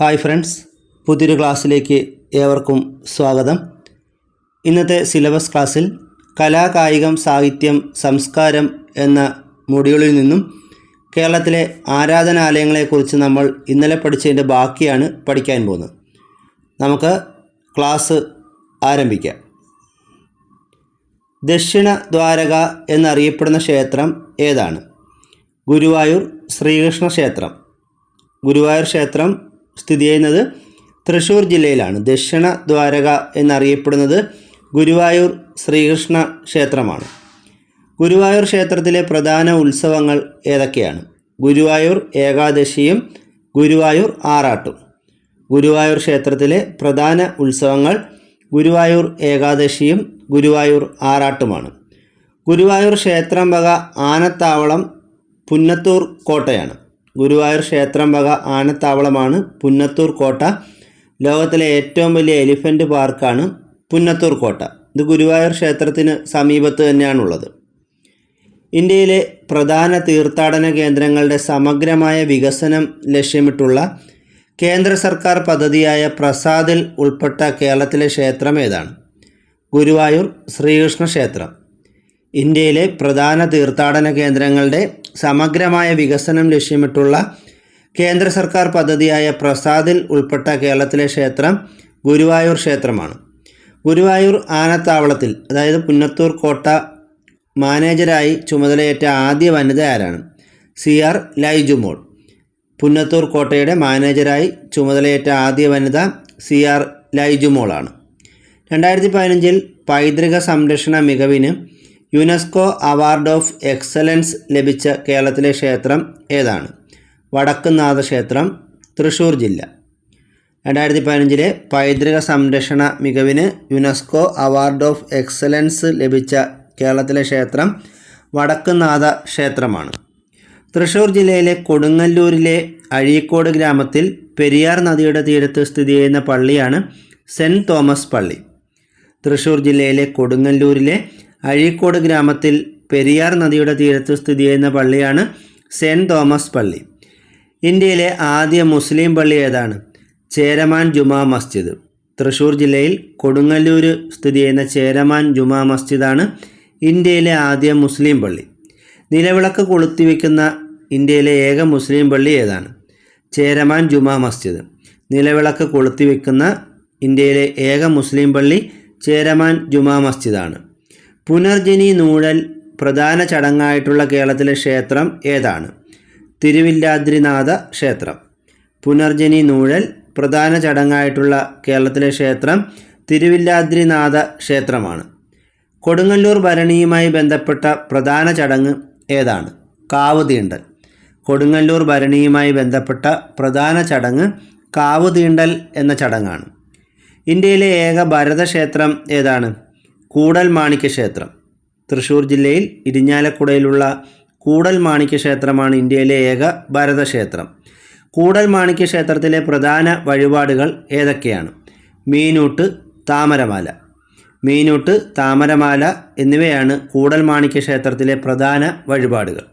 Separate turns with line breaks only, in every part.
Hi friends പുതിയൊരു ക്ലാസ്സിലേക്ക് ഏവർക്കും സ്വാഗതം. ഇന്നത്തെ സിലബസ് ക്ലാസ്സിൽ കലാ കായികം സാഹിത്യം സംസ്കാരം എന്ന മൊഡ്യൂളിൽ നിന്നും കേരളത്തിലെ ആരാധനാലയങ്ങളെക്കുറിച്ച് നമ്മൾ ഇന്നലെ പഠിച്ചതിന്റെ ബാക്കിയാണ് പഠിക്കാൻ പോകുന്നത്. നമുക്ക് ക്ലാസ് ആരംഭിക്കാം. ദക്ഷിണ ദ്വാരക എന്നറിയപ്പെടുന്ന ക്ഷേത്രം ഏതാണ്? ഗുരുവായൂർ ശ്രീകൃഷ്ണ ക്ഷേത്രം. ഗുരുവായൂർ ക്ഷേത്രം സ്ഥിതി ചെയ്യുന്നത് തൃശ്ശൂർ ജില്ലയിലാണ്. ദക്ഷിണ ദ്വാരക എന്നറിയപ്പെടുന്നത് ഗുരുവായൂർ ശ്രീകൃഷ്ണ ക്ഷേത്രമാണ്. ഗുരുവായൂർ ക്ഷേത്രത്തിലെ പ്രധാന ഉത്സവങ്ങൾ ഏതൊക്കെയാണ്? ഗുരുവായൂർ ഏകാദശിയും ഗുരുവായൂർ ആറാട്ടും. ഗുരുവായൂർ ക്ഷേത്രത്തിലെ പ്രധാന ഉത്സവങ്ങൾ ഗുരുവായൂർ ഏകാദശിയും ഗുരുവായൂർ ആറാട്ടുമാണ്. ഗുരുവായൂർ ക്ഷേത്രം വക ആനത്താവളം പുന്നത്തൂർ കോട്ടയാണ്. ഗുരുവായൂർ ക്ഷേത്രം വക ആനത്താവളമാണ് പുന്നത്തൂർ കോട്ട. ലോകത്തിലെ ഏറ്റവും വലിയ എലിഫന്റ് പാർക്കാണ് പുന്നത്തൂർ കോട്ട. ഇത് ഗുരുവായൂർ ക്ഷേത്രത്തിന് സമീപത്ത് തന്നെയാണുള്ളത്. ഇന്ത്യയിലെ പ്രധാന തീർത്ഥാടന കേന്ദ്രങ്ങളുടെ സമഗ്രമായ വികസനം ലക്ഷ്യമിട്ടുള്ള കേന്ദ്ര സർക്കാർ പദ്ധതിയായ പ്രസാദിൽ ഉൾപ്പെട്ട കേരളത്തിലെ ക്ഷേത്രം ഏതാണ്? ഗുരുവായൂർ ശ്രീകൃഷ്ണ ക്ഷേത്രം. ഇന്ത്യയിലെ പ്രധാന തീർത്ഥാടന കേന്ദ്രങ്ങളുടെ സമഗ്രമായ വികസനം ലക്ഷ്യമിട്ടുള്ള കേന്ദ്ര സർക്കാർ പദ്ധതിയായ പ്രസാദിൽ ഉൾപ്പെട്ട കേരളത്തിലെ ക്ഷേത്രം ഗുരുവായൂർ ക്ഷേത്രമാണ്. ഗുരുവായൂർ ആനത്താവളത്തിൽ അതായത് പുന്നത്തൂർ കോട്ട മാനേജരായി ചുമതലയേറ്റ ആദ്യ വനിത ആരാണ്? C R ലൈജുമോൾ. പുന്നത്തൂർ കോട്ടയുടെ മാനേജരായി ചുമതലയേറ്റ ആദ്യ വനിത സി ആർ ലൈജുമോളാണ്. രണ്ടായിരത്തി പതിനഞ്ചിൽ പൈതൃക സംരക്ഷണ മികവിന് യുനെസ്കോ അവാർഡ് ഓഫ് എക്സലൻസ് ലഭിച്ച കേരളത്തിലെ ക്ഷേത്രം ഏതാണ്? വടക്കുന്നാഥ ക്ഷേത്രം തൃശ്ശൂർ ജില്ല. രണ്ടായിരത്തി പതിനഞ്ചിലെ പൈതൃക സംരക്ഷണ മികവിന് യുനെസ്കോ അവാർഡ് ഓഫ് എക്സലൻസ് ലഭിച്ച കേരളത്തിലെ ക്ഷേത്രം വടക്കുന്നാഥ ക്ഷേത്രമാണ്. തൃശ്ശൂർ ജില്ലയിലെ കൊടുങ്ങല്ലൂരിലെ അഴീക്കോട് ഗ്രാമത്തിൽ പെരിയാർ നദിയുടെ തീരത്ത് സ്ഥിതി ചെയ്യുന്ന പള്ളിയാണ് സെന്റ് തോമസ് പള്ളി. തൃശ്ശൂർ ജില്ലയിലെ കൊടുങ്ങല്ലൂരിലെ അഴീക്കോട് ഗ്രാമത്തിൽ പെരിയാർ നദിയുടെ തീരത്ത് സ്ഥിതി ചെയ്യുന്ന പള്ളിയാണ് സെന്റ് തോമസ് പള്ളി. ഇന്ത്യയിലെ ആദ്യ മുസ്ലിം പള്ളി ഏതാണ്? ചേരമാൻ ജുമാ മസ്ജിദ്. തൃശ്ശൂർ ജില്ലയിൽ കൊടുങ്ങല്ലൂർ സ്ഥിതി ചെയ്യുന്ന ചേരമാൻ ജുമാ മസ്ജിദാണ് ഇന്ത്യയിലെ ആദ്യ മുസ്ലിം പള്ളി. നിലവിളക്ക് കൊളുത്തിവെക്കുന്ന ഇന്ത്യയിലെ ഏക മുസ്ലിം പള്ളി ഏതാണ്? ചേരമാൻ ജുമാ മസ്ജിദ്. നിലവിളക്ക് കൊളുത്തിവെക്കുന്ന ഇന്ത്യയിലെ ഏക മുസ്ലിം പള്ളി ചേരമാൻ ജുമാ മസ്ജിദാണ്. പുനർജനി നൂഴൽ പ്രധാന ചടങ്ങായിട്ടുള്ള കേരളത്തിലെ ക്ഷേത്രം ഏതാണ്? തിരുവില്ലാദ്രിനാഥ ക്ഷേത്രം. പുനർജനി നൂഴൽ പ്രധാന ചടങ്ങായിട്ടുള്ള കേരളത്തിലെ ക്ഷേത്രം തിരുവില്ലാദ്രിനാഥ ക്ഷേത്രമാണ്. കൊടുങ്ങല്ലൂർ ഭരണിയുമായി ബന്ധപ്പെട്ട പ്രധാന ചടങ്ങ് ഏതാണ്? കാവ് തീണ്ടൽ കൊടുങ്ങല്ലൂർ ഭരണിയുമായി ബന്ധപ്പെട്ട പ്രധാന ചടങ്ങ് കാവ് തീണ്ടൽ എന്ന ചടങ്ങാണ്. ഇന്ത്യയിലെ ഏക ഭരതക്ഷേത്രം ഏതാണ്? കൂടൽ മാണിക്യ ക്ഷേത്രം തൃശ്ശൂർ ജില്ലയിൽ ഇരിഞ്ഞാലക്കുടയിലുള്ള കൂടൽ മാണിക്യ ക്ഷേത്രമാണ് ഇന്ത്യയിലെ ഏക ഭരതക്ഷേത്രം. കൂടൽ മാണിക്യ ക്ഷേത്രത്തിലെ പ്രധാന വഴിപാടുകൾ ഏതൊക്കെയാണ്? മീനൂട്ട് താമരമാല. മീനൂട്ട് താമരമാല എന്നിവയാണ് കൂടൽ മാണിക്യ ക്ഷേത്രത്തിലെ പ്രധാന വഴിപാടുകൾ.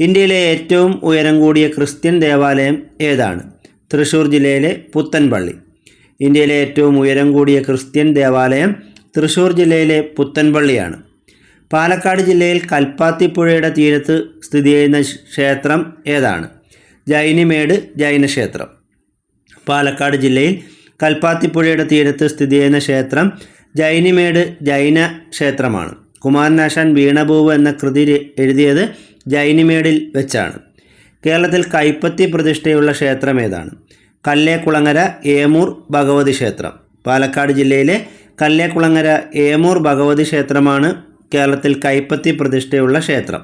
ഇന്ത്യയിലെ ഏറ്റവും ഉയരം കൂടിയ ക്രിസ്ത്യൻ ദേവാലയം ഏതാണ്? തൃശ്ശൂർ ജില്ലയിലെ പുത്തൻപള്ളി. ഇന്ത്യയിലെ ഏറ്റവും ഉയരം കൂടിയ ക്രിസ്ത്യൻ ദേവാലയം തൃശ്ശൂർ ജില്ലയിലെ പുത്തൻപള്ളിയാണ്. പാലക്കാട് ജില്ലയിൽ കൽപ്പാത്തിപ്പുഴയുടെ തീരത്ത് സ്ഥിതി ചെയ്യുന്ന ക്ഷേത്രം ഏതാണ്? ജൈനിമേട് ജൈനക്ഷേത്രം. പാലക്കാട് ജില്ലയിൽ കൽപ്പാത്തിപ്പുഴയുടെ തീരത്ത് സ്ഥിതി ചെയ്യുന്ന ക്ഷേത്രം ജൈനിമേട് ജൈന ക്ഷേത്രമാണ് കുമാരനാശാൻ വീണഭൂവ് എന്ന കൃതി എഴുതിയത് ജൈനിമേടിൽ വെച്ചാണ്. കേരളത്തിൽ കൈപ്പത്തി പ്രതിഷ്ഠയുള്ള ക്ഷേത്രം ഏതാണ്? കല്ലേക്കുളങ്ങര ഏമൂർ ഭഗവതി ക്ഷേത്രം. പാലക്കാട് ജില്ലയിലെ കല്ലേക്കുളങ്ങര ഏമൂർ ഭഗവതി ക്ഷേത്രമാണ് കേരളത്തിൽ കൈപ്പത്തി പ്രതിഷ്ഠയുള്ള ക്ഷേത്രം.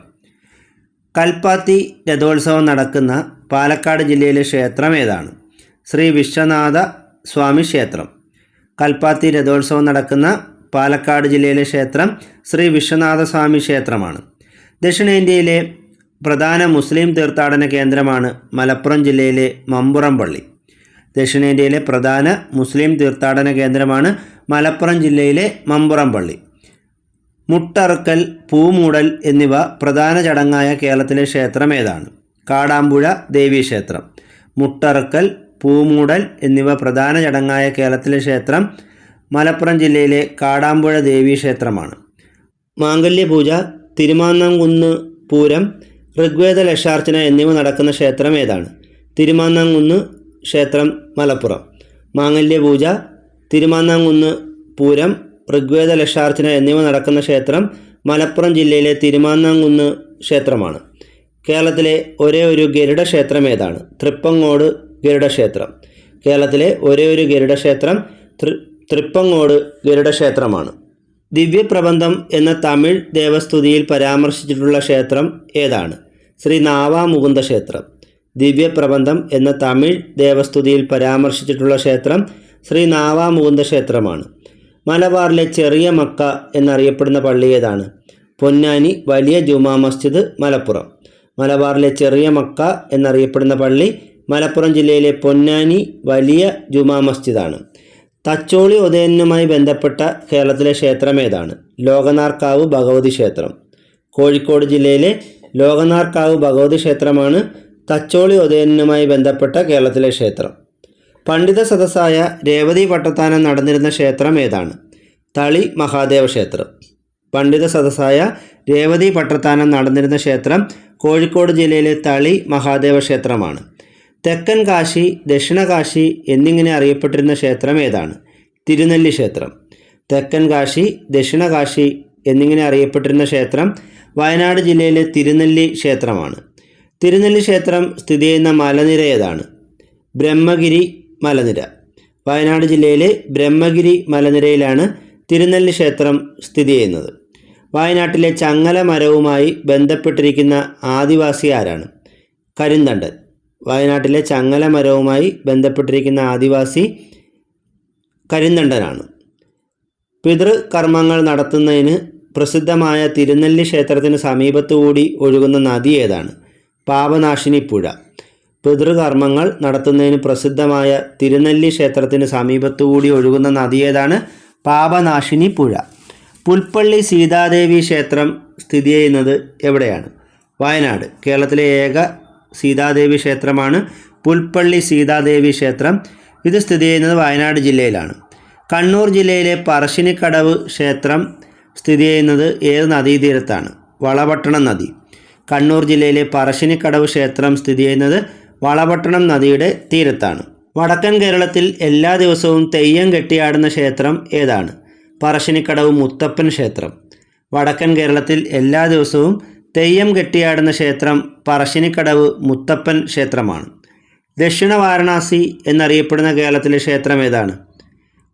കൽപ്പാത്തി രഥോത്സവം നടക്കുന്ന പാലക്കാട് ജില്ലയിലെ ക്ഷേത്രം ഏതാണ്? ശ്രീ വിശ്വനാഥ സ്വാമി ക്ഷേത്രം. കൽപ്പാത്തി രഥോത്സവം നടക്കുന്ന പാലക്കാട് ജില്ലയിലെ ക്ഷേത്രം ശ്രീ വിശ്വനാഥ സ്വാമി ക്ഷേത്രമാണ്. ദക്ഷിണേന്ത്യയിലെ പ്രധാന മുസ്ലിം തീർത്ഥാടന കേന്ദ്രമാണ് മലപ്പുറം ജില്ലയിലെ മമ്പുറം പള്ളി. ദക്ഷിണേന്ത്യയിലെ പ്രധാന മുസ്ലിം തീർത്ഥാടന കേന്ദ്രമാണ് മലപ്പുറം ജില്ലയിലെ മമ്പുറം പള്ളി മുട്ടറുക്കൽ പൂമൂടൽ എന്നിവ പ്രധാന ചടങ്ങായ കേരളത്തിലെ ക്ഷേത്രം ഏതാണ്? കാടാമ്പുഴ ദേവീക്ഷേത്രം. മുട്ടറുക്കൽ പൂമൂടൽ എന്നിവ പ്രധാന ചടങ്ങായ കേരളത്തിലെ ക്ഷേത്രം മലപ്പുറം ജില്ലയിലെ കാടാമ്പുഴ ദേവീക്ഷേത്രമാണ്. മാംഗല്യപൂജ തിരുമാന്നാംകുന്ന് പൂരം ഋഗ്വേദ ലക്ഷാർച്ചന എന്നിവ നടക്കുന്ന ക്ഷേത്രം ഏതാണ്? തിരുമാന്നാംകുന്ന് ക്ഷേത്രം മലപ്പുറം. മാംഗല്യപൂജ തിരുമാന്നാംകുന്ന് പൂരം ഋഗ്വേദ ലക്ഷാർച്ചന എന്നിവ നടക്കുന്ന ക്ഷേത്രം മലപ്പുറം ജില്ലയിലെ തിരുമാന്നാംകുന്ന് ക്ഷേത്രമാണ്. കേരളത്തിലെ ഒരേ ഒരു ഗരുഡ ക്ഷേത്രം ഏതാണ്? തൃപ്പങ്ങോട് ഗരുഡ ക്ഷേത്രം. കേരളത്തിലെ ഒരേ ഒരു ഗരുഡ ക്ഷേത്രം തൃ തൃപ്പങ്ങോട് ഗരുഡ ക്ഷേത്രമാണ്. ദിവ്യപ്രബന്ധം എന്ന തമിഴ് ദേവസ്തുതിയിൽ പരാമർശിച്ചിട്ടുള്ള ക്ഷേത്രം ഏതാണ്? ശ്രീ നാവാമുകുന്ദ ക്ഷേത്രം. ദിവ്യപ്രബന്ധം എന്ന തമിഴ് ദേവസ്തുതിയിൽ പരാമർശിച്ചിട്ടുള്ള ക്ഷേത്രം ശ്രീ നാവാമുകുന്ദ ക്ഷേത്രമാണ്. മലബാറിലെ ചെറിയ മക്ക എന്നറിയപ്പെടുന്ന പള്ളി ഏതാണ്? പൊന്നാനി വലിയ ജുമാ മസ്ജിദ് മലപ്പുറം. മലബാറിലെ ചെറിയ മക്ക എന്നറിയപ്പെടുന്ന പള്ളി മലപ്പുറം ജില്ലയിലെ പൊന്നാനി വലിയ ജുമാ മസ്ജിദാണ്. തച്ചോളി ഉദയനുമായി ബന്ധപ്പെട്ട കേരളത്തിലെ ക്ഷേത്രം ഏതാണ്? ലോകനാർക്കാവ് ഭഗവതി ക്ഷേത്രം. കോഴിക്കോട് ജില്ലയിലെ ലോകനാർക്കാവ് ഭഗവതി ക്ഷേത്രമാണ് തച്ചോളി ഉദയനുമായി ബന്ധപ്പെട്ട കേരളത്തിലെ ക്ഷേത്രം. പണ്ഡിത സദസ്സായ രേവതി പട്ടത്താനം നടന്നിരുന്ന ക്ഷേത്രം ഏതാണ്? തളി മഹാദേവ ക്ഷേത്രം. പണ്ഡിത സദസ്സായ രേവതി പട്ടത്താനം നടന്നിരുന്ന ക്ഷേത്രം കോഴിക്കോട് ജില്ലയിലെ തളി മഹാദേവ ക്ഷേത്രമാണ്. തെക്കൻ കാശി ദക്ഷിണ കാശി എന്നിങ്ങനെ അറിയപ്പെട്ടിരുന്ന ക്ഷേത്രം ഏതാണ്? തിരുനെല്ലി ക്ഷേത്രം. തെക്കൻ കാശി ദക്ഷിണ കാശി എന്നിങ്ങനെ അറിയപ്പെട്ടിരുന്ന ക്ഷേത്രം വയനാട് ജില്ലയിലെ തിരുനെല്ലി ക്ഷേത്രമാണ്. തിരുനെല്ലി ക്ഷേത്രം സ്ഥിതി ചെയ്യുന്ന മലനിര ഏതാണ്? ബ്രഹ്മഗിരി മലനിര. വയനാട് ജില്ലയിലെ ബ്രഹ്മഗിരി മലനിരയിലാണ് തിരുനെല്ലി ക്ഷേത്രം സ്ഥിതി ചെയ്യുന്നത്. വയനാട്ടിലെ ചങ്ങല മരവുമായി ബന്ധപ്പെട്ടിരിക്കുന്ന ആദിവാസി ആരാണ്? കരിന്തണ്ടൻ. വയനാട്ടിലെ ചങ്ങല മരവുമായി ബന്ധപ്പെട്ടിരിക്കുന്ന ആദിവാസി കരിന്തണ്ടനാണ്. പിതൃകർമ്മങ്ങൾ നടത്തുന്നതിന് പ്രസിദ്ധമായ തിരുനെല്ലി ക്ഷേത്രത്തിന് സമീപത്തുകൂടി ഒഴുകുന്ന നദി ഏതാണ്? പാപനാശിനി പുഴ പിതൃകർമ്മങ്ങൾ നടത്തുന്നതിന് പ്രസിദ്ധമായ തിരുനെല്ലി ക്ഷേത്രത്തിന് സമീപത്തുകൂടി ഒഴുകുന്ന നദി ഏതാണ്? പാപനാശിനി പുഴ പുൽപ്പള്ളി സീതാദേവി ക്ഷേത്രം സ്ഥിതി ചെയ്യുന്നത് എവിടെയാണ്? വയനാട്. കേരളത്തിലെ ഏക സീതാദേവി ക്ഷേത്രമാണ് പുൽപ്പള്ളി സീതാദേവി ക്ഷേത്രം. ഇത് സ്ഥിതി ചെയ്യുന്നത് വയനാട് ജില്ലയിലാണ്. കണ്ണൂർ ജില്ലയിലെ പറശ്ശിനിക്കടവ് ക്ഷേത്രം സ്ഥിതി ചെയ്യുന്നത് ഏത് നദീതീരത്താണ്? വളപട്ടണം നദി. കണ്ണൂർ ജില്ലയിലെ പറശ്ശിനിക്കടവ് ക്ഷേത്രം സ്ഥിതി ചെയ്യുന്നത് വളപട്ടണം നദിയുടെ തീരത്താണ്. വടക്കൻ കേരളത്തിൽ എല്ലാ ദിവസവും തെയ്യം കെട്ടിയാടുന്ന ക്ഷേത്രം ഏതാണ്? പറശ്ശിനിക്കടവ് മുത്തപ്പൻ ക്ഷേത്രം. വടക്കൻ കേരളത്തിൽ എല്ലാ ദിവസവും തെയ്യം കെട്ടിയാടുന്ന ക്ഷേത്രം പറശ്ശിനിക്കടവ് മുത്തപ്പൻ ക്ഷേത്രമാണ്. ദക്ഷിണ വാരണാസി എന്നറിയപ്പെടുന്ന കേരളത്തിലെ ക്ഷേത്രം ഏതാണ്?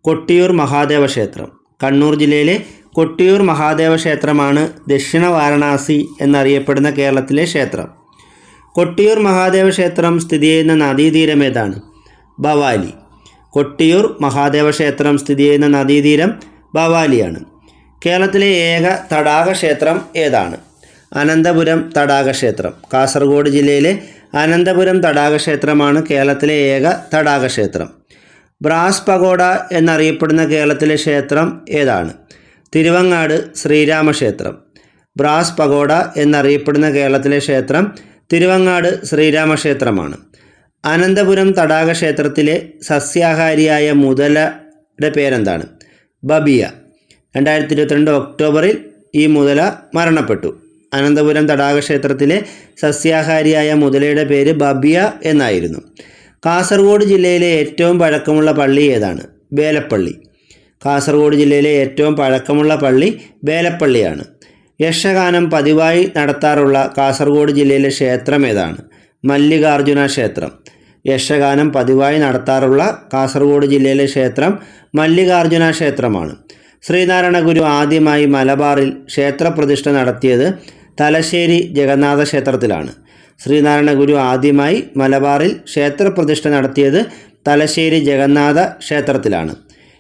കൊട്ടിയൂർ മഹാദേവ ക്ഷേത്രം. കണ്ണൂർ ജില്ലയിലെ കൊട്ടിയൂർ മഹാദേവ ക്ഷേത്രമാണ് ദക്ഷിണ വാരണാസി എന്നറിയപ്പെടുന്ന കേരളത്തിലെ ക്ഷേത്രം. കൊട്ടിയൂർ മഹാദേവ ക്ഷേത്രം സ്ഥിതി ചെയ്യുന്ന നദീതീരം ഏതാണ്? ഭവാലി. കൊട്ടിയൂർ മഹാദേവ ക്ഷേത്രം സ്ഥിതി ചെയ്യുന്ന നദീതീരം ഭവാലിയാണ്. കേരളത്തിലെ ഏക തടാക ക്ഷേത്രം ഏതാണ്? അനന്തപുരം തടാക ക്ഷേത്രം. കാസർഗോഡ് ജില്ലയിലെ അനന്തപുരം തടാക ക്ഷേത്രമാണ് കേരളത്തിലെ ഏക തടാക ക്ഷേത്രം. ബ്രാസ് പഗോഡ എന്നറിയപ്പെടുന്ന കേരളത്തിലെ ക്ഷേത്രം ഏതാണ്? തിരുവങ്ങാട് ശ്രീരാമക്ഷേത്രം. ബ്രാസ് പഗോഡ എന്നറിയപ്പെടുന്ന കേരളത്തിലെ ക്ഷേത്രം തിരുവങ്ങാട് ശ്രീരാമക്ഷേത്രമാണ്. അനന്തപുരം തടാക ക്ഷേത്രത്തിലെ സസ്യാഹാരിയായ മുതലയുടെ പേരെന്താണ്? ബബിയ. രണ്ടായിരത്തി ഇരുപത്തിരണ്ട് ഒക്ടോബറിൽ ഈ മുതല മരണപ്പെട്ടു. അനന്തപുരം തടാക ക്ഷേത്രത്തിലെ സസ്യാഹാരിയായ മുതലയുടെ പേര് ബബിയ എന്നായിരുന്നു. കാസർഗോഡ് ജില്ലയിലെ ഏറ്റവും പഴക്കമുള്ള പള്ളി ഏതാണ്? ബേലപ്പള്ളി കാസർഗോഡ് ജില്ലയിലെ ഏറ്റവും പഴക്കമുള്ള പള്ളി വേലപ്പള്ളിയാണ്. യക്ഷഗാനം പതിവായി നടത്താറുള്ള കാസർഗോഡ് ജില്ലയിലെ ക്ഷേത്രം ഏതാണ്? മല്ലികാർജുന ക്ഷേത്രം. യക്ഷഗാനം പതിവായി നടത്താറുള്ള കാസർഗോഡ് ജില്ലയിലെ ക്ഷേത്രം മല്ലികാർജുന ക്ഷേത്രമാണ്. ശ്രീനാരായണ ഗുരു ആദ്യമായി മലബാറിൽ ക്ഷേത്രപ്രതിഷ്ഠ നടത്തിയത് തലശ്ശേരി ജഗന്നാഥ ക്ഷേത്രത്തിലാണ്. ശ്രീനാരായണ ഗുരു ആദ്യമായി മലബാറിൽ ക്ഷേത്രപ്രതിഷ്ഠ നടത്തിയത് തലശ്ശേരി ജഗന്നാഥ ക്ഷേത്രത്തിലാണ്.